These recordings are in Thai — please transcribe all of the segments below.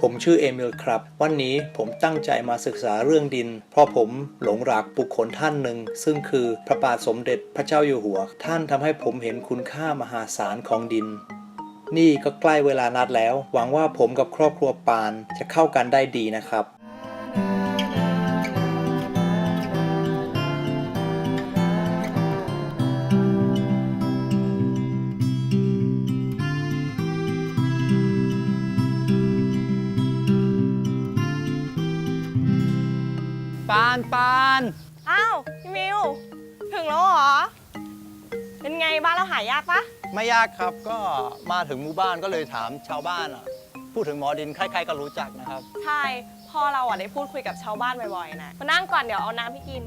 ผมชื่อเอมิลครับ วันนี้ผมตั้งใจมาศึกษาเรื่องดิน เพราะผมหลงรักบุคคลท่านหนึ่ง ซึ่งคือพระบาทสมเด็จพระเจ้าอยู่หัว ท่านทำให้ผมเห็นคุณค่ามหาศาลของดินนี่ก็ใกล้เวลานัดแล้ว หวังว่าผมกับครอบครัวปานจะเข้ากันได้ดีนะครับ ปานปานอ้าวพี่มิว ถึงแล้วเหรอ เป็นไงบ้านเราหายากปะไม่ยากครับก็มาถึงหมู่บ้านก็เลยถามชาวบ้านอะ พูดถึงหมอดินใครๆก็รู้จักนะครับ ใช่พ่อเราอะได้พูดคุยกับชาวบ้านบ่อยๆนะมานั่งก่อนเดี๋ยวเอาน้ำให้กิน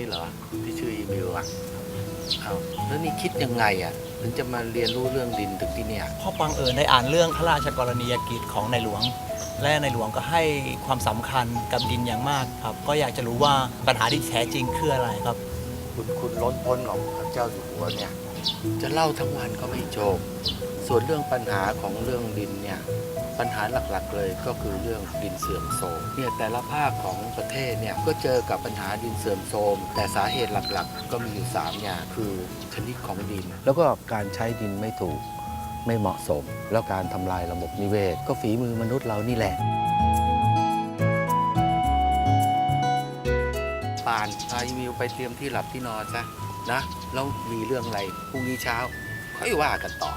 นุ่มคนนี้เหรอที่ชื่ออีมิวอะเอาแล้วนี่คิดยังไงอะถึงจะมาเรียนรู้เรื่องดินถึงที่เนี่ยพ่อปังเอิญได้อ่านเรื่องพระราชกรณียกิจของในหลวง และในหลวงก็ให้ความสำคัญกับดินอย่างมากครับ ก็อยากจะรู้ว่าปัญหาที่แท้จริงคืออะไรครับ คุณคุณล้นพ้นของพระเจ้าอยู่หัวเนี่ย จะเล่าทั้งวันก็ไม่จบ ส่วนเรื่องปัญหาของเรื่องดินเนี่ยปัญหาหลักๆเลยก็คือเรื่องดินเสื่อมโทรมเนี่ยแต่ละภาคของประเทศเนี่ยก็เจอกับปัญหาดินเสื่อมโทรมแต่สาเหตุหลักๆ ก็มีอยู่3อย่างคือชนิดของดิน แล้วก็การใช้ดินไม่ถูกไม่เหมาะสม แล้วการทำลายระบบนิเวศ ก็ฝีมือมนุษย์เรานี่แหละปานพาอีมิวไปเตรียมที่หลับที่นอนซะนะแล้วมีเรื่องอะไรพรุ่งนี้เช้า ค่อยว่ากันต่อ